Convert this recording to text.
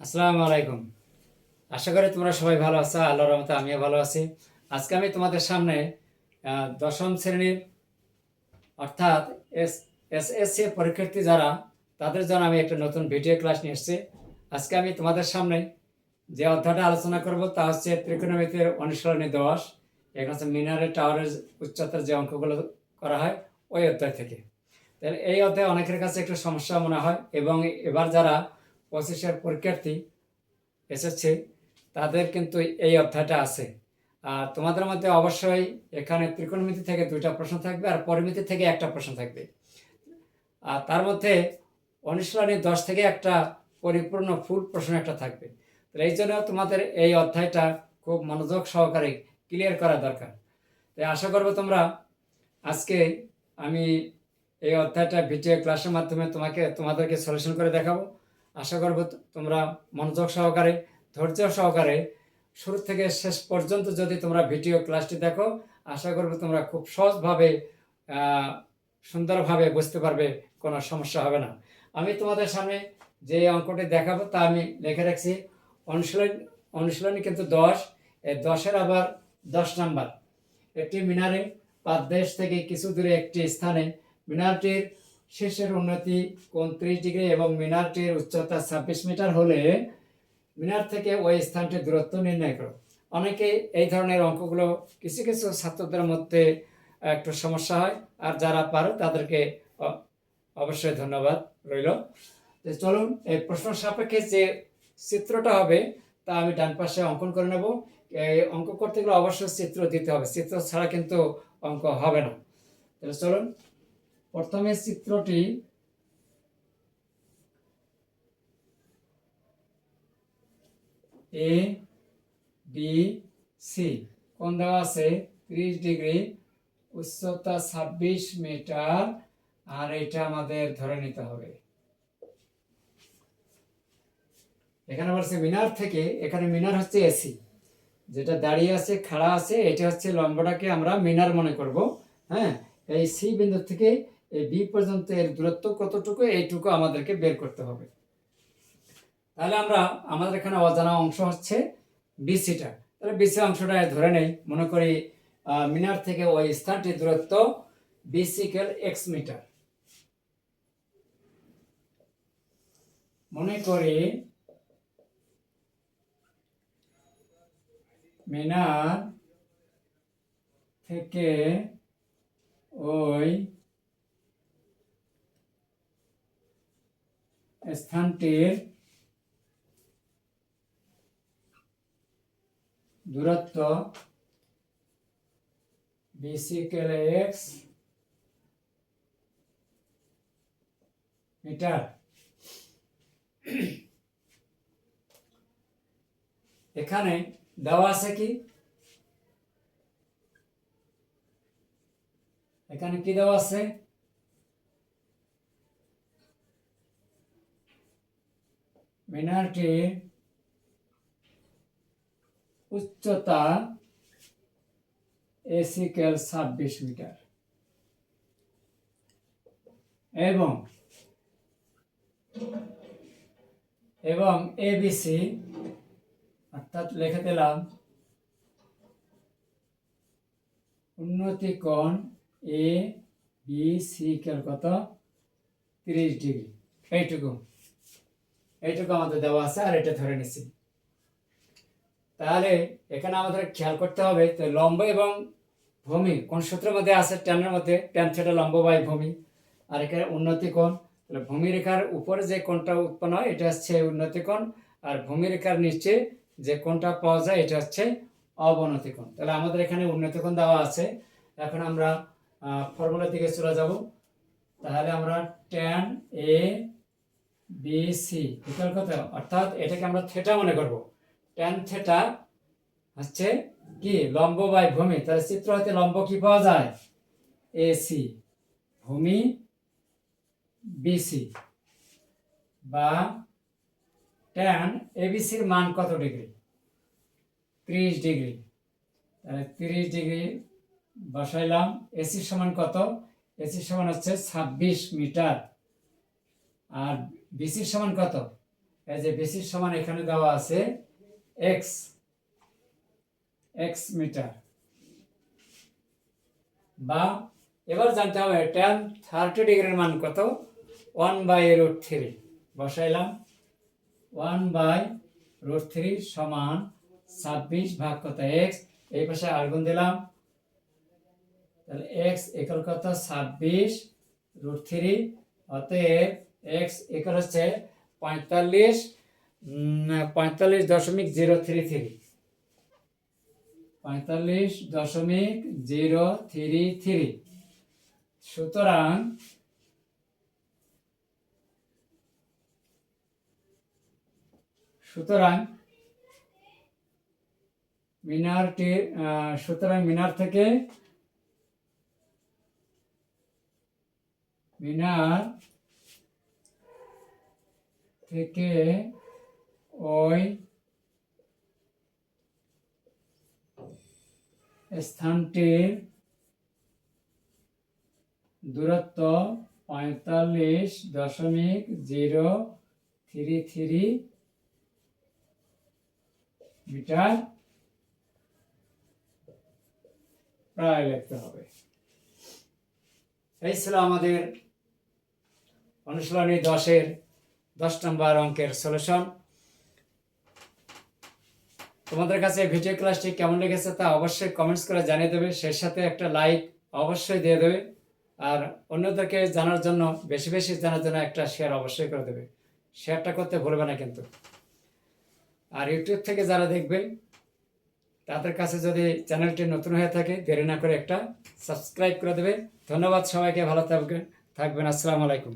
আসসালামু আলাইকুম। আশা করি তোমরা সবাই ভালো আছো, আল্লাহর রহমতে আমিও ভালো আছি। আজকে আমি তোমাদের সামনে দশম শ্রেণির, অর্থাৎ এস এস এস সি পরীক্ষার্থী যারা, তাদের জন্য আমি একটা নতুন ভিডিও ক্লাস নিয়ে এসেছি। আজকে আমি তোমাদের সামনে যে অধ্যায়টা আলোচনা করব, তা হচ্ছে ত্রিকোণমিতির অনুশীলনী দশ। এখানে হচ্ছে মিনারের টাওয়ারের উচ্চতার যে অঙ্কগুলো করা হয়, ওই অধ্যায় থেকে। তাহলে এই অধ্যায়ে অনেকের কাছে একটু সমস্যা মনে হয় এবং এবার যারা পঁচিশের পরীক্ষার্থী এসেছে, তাদের কিন্তু এই অধ্যায়টা আছে। আর তোমাদের মধ্যে অবশ্যই এখানে ত্রিকোণমিতি থেকে দুইটা প্রশ্ন থাকবে আর পরিমিতি থেকে একটা প্রশ্ন থাকবে। আর তার মধ্যে অনুশীলনী দশ থেকে একটা পরিপূর্ণ ফুল প্রশ্ন একটা থাকবে। তো এই জন্য তোমাদের এই অধ্যায়টা খুব মনোযোগ সহকারে ক্লিয়ার করা দরকার। তাই আশা করব তোমরা আজকে আমি এই অধ্যায়টা ভিডিও ক্লাসের মাধ্যমে তোমাকে, তোমাদেরকে সলিউশন করে দেখাবো। আশা করব তোমরা মনোযোগ সহকারে, ধৈর্য সহকারে শুরু থেকে শেষ পর্যন্ত যদি তোমরা ভিডিও ক্লাসটি দেখো, আশা করব তোমরা খুব সহজভাবে সুন্দরভাবে বুঝতে পারবে, কোনো সমস্যা হবে না। আমি তোমাদের সামনে যে অঙ্কটি দেখাবো তা আমি লিখে রাখছি। অনুশীলন অনুশীলনী কিন্তু দশ। এই দশের আবার দশ নাম্বার। একটি মিনারে পাদদেশ থেকে কিছু দূরে একটি স্থানে মিনারটির শীর্ষের উন্নতি কোণ ত্রিশ ডিগ্রি এবং মিনারটির উচ্চতা ছাব্বিশ মিটার হলে মিনার থেকে ওই স্থানটির দূরত্ব নির্ণয় করো। অনেকে এই ধরনের অঙ্কগুলো কিছু কিছু ছাত্রদের মধ্যে একটু সমস্যা হয় আর যারা পারো তাদেরকে অবশ্যই ধন্যবাদ রইল। চলুন, এই প্রশ্ন সাপেক্ষে যে চিত্রটা হবে তা আমি ডান পাশে অঙ্কন করে নেব। এই অঙ্ক করতে গেলে অবশ্যই চিত্র দিতে হবে। চিত্র ছাড়া কিন্তু অঙ্ক হবে না। চলুন প্রথমে চিত্রটি এ বি সি কোন দেওয়া আছে? ত্রিশ ডিগ্রি উচ্চতা ছাব্বিশ মিটার। আর এটা আমাদের ধরে নিতে হবে। এখানে বলছে মিনার থেকে, এখানে মিনার হচ্ছে এসি যেটা দাঁড়িয়ে আছে, খাড়া আছে, এটা হচ্ছে লম্বাটাকে আমরা মিনার মনে করব। হ্যাঁ? এই সি বিন্দু থেকে এই বি পর্যন্ত এর দূরত্ব কতটুকু, এইটুকু আমাদেরকে বের করতে হবে। তাহলে আমরা, আমাদের এখানে অজানা অংশ হচ্ছে বিসিটা তাহলে বিসি অংশটা ধরে নেই। মনে করি মিনার থেকে ওই স্থানটির দূরত্ব বিসিকেল এক্স মিটার মনে করি, মিনার থেকে ওই স্থানটির দূরত্ব বিসিকেল এক্স মিটার। এখানে দেওয়া আছে কি? এখানে কি দেওয়া আছে? মিনারটির উচ্চতা এসিকেল ছাব্বিশ মিটার। এবং এবং এবিসি অর্থাৎ লিখে দিলাম, উন্নতি কোণ এ বি সি কেল কত? তিরিশ ডিগ্রি। এইটুকু। এইটুকু আমাদের দেওয়া আছে, আর এটা ধরে নিচ্ছি তাহলে এখানে আমাদের খেয়াল করতে হবে যে লম্ব এবং ভূমি কোন সূত্রের মধ্যে আছে ট্যানের মধ্যে ট্যান থিটা লম্ব বাই ভূমি। আর এখানে উন্নতি কোণ, তাহলে ভূমি রেখার উপরে যে কোণটা উৎপন্ন হয়, এটা হচ্ছে উন্নতি কোণ, আর ভূমি রেখার নিচে যে কোণটা পাওয়া যায়, এটা হচ্ছে অবনতি কোণ। তাহলে আমাদের এখানে উন্নতি কোণ দেওয়া আছে। এখন আমরা ফর্মুলার দিকে চলে যাব। তাহলে আমরা tan A B C equal কত অর্থাৎ এটাকে আমরা থেটা মনে করব। ট্যান থেটা হচ্ছে কি? লম্ব বাই ভূমি। তাহলে চিত্র হতে লম্ব কি পাওয়া যায়? এসি ভূমি বিসি বা ট্যান এবিসির মান কত ডিগ্রি? ত্রিশ ডিগ্রি। তাহলে তিরিশ ডিগ্রি বসাইলাম। এসির সমান কত? এসির সমান হচ্ছে ছাব্বিশ মিটার। আর বিসির সমান কত? এই যে বেসিস সমান এখানে দেওয়া আছে এক্স এক্স মিটার। বা এবার জানতে হবে টেন থার্টি ডিগ্রির মান কত? ওয়ান বাই রুট থ্রি বসাইলাম। ওয়ান বাই রুট থ্রি সমান ছাব্বিশ ভাগ কত? এক্স এই পাশে আর্গুন দিলাম। তাহলে এক্স একাল কত? ছাব্বিশ। রুট থ্রি অতএব এক্স একাল হচ্ছে পঁয়তাল্লিশ পঁয়তাল্লিশ দশমিক জিরো থ্রি থ্রি। পঁয়তাল্লিশ দশমিক জিরো থ্রি থ্রি। সুতরাং সুতরাং মিনারটি সুতরাং মিনার থেকে মিনার থেকে ওই স্থানটির দূরত্ব পঁয়তাল্লিশ দশমিক জিরো থ্রি থ্রি মিটার প্রায় লিখতে হবে। এই ছিল আমাদের অনুশীলনী দশের দশ নম্বর অঙ্কের সলিউশন তোমাদের কাছে ভিডিও ক্লাসটি কেমন লেগেছে তা অবশ্যই কমেন্টস করে জানিয়ে দেবে। সেই সাথে একটা লাইক অবশ্যই দিয়ে দেবে। আর অন্যদেরকে জানার জন্য, বেশি বেশি জানার জন্য একটা শেয়ার অবশ্যই করে দেবে। শেয়ারটা করতে ভুলবে না কিন্তু। আর ইউটিউব থেকে যারা দেখবে, তাদের কাছে যদি চ্যানেলটি নতুন হয়ে থাকে, দেরি না করে একটা সাবস্ক্রাইব করে দেবে। ধন্যবাদ সবাইকে, ভালো থাকবেন থাকবেন, আসসালামু আলাইকুম।